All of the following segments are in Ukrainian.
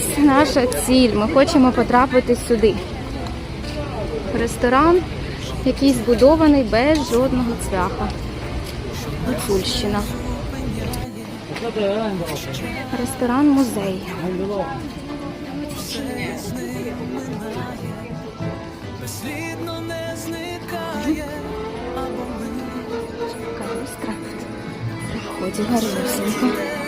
ось наша ціль. Ми хочемо потрапити сюди. Ресторан, який збудований без жодного цвяха. Гуцульщина. Ресторан музей. Така люстра. При вході гарнюсенько. Які?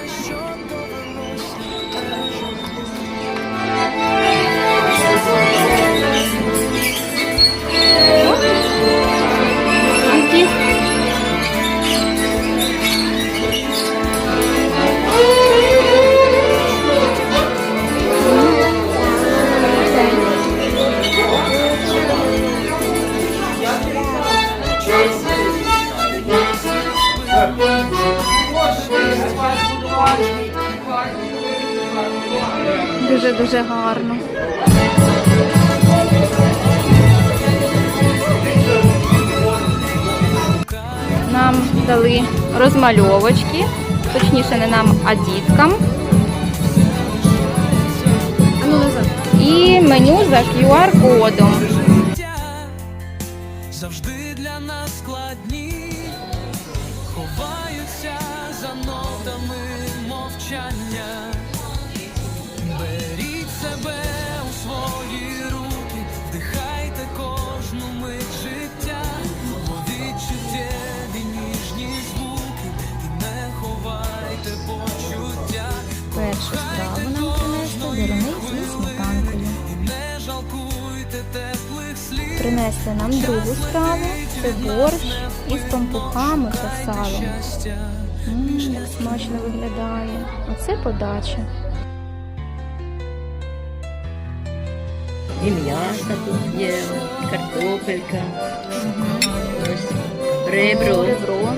Дуже-дуже гарно. Нам дали розмальовочки, точніше не нам, а діткам. Ну. І меню за QR-кодом. Мовчання. Беріть себе у свої руки, вдихайте кожну мить життя, бо відчуттєві ніжні звуки, і не ховайте почуття, деруни зі сметанкою. і не жалкуйте теплих слів. Принесли нам другу страву. Це борщ із пампухами та салом. Мм, як смачно виглядає. Оце подача. І м'ясо тут є, і картопелька, ось ребро. Ребро.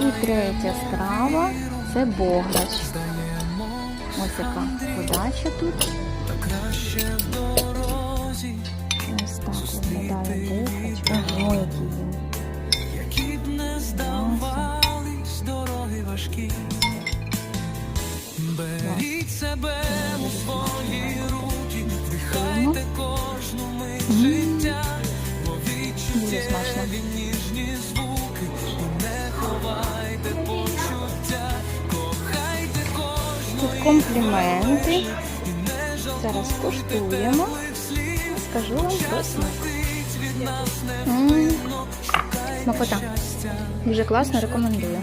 І третя страва це бограч. Ось яка подача тут. Життя, Дуже ніжні звуки, не ховайте почуття, кохайте кожну Тут компліменти. Зараз куштуємо. Скажу вам про смак. Смакота. Дуже класно, рекомендую.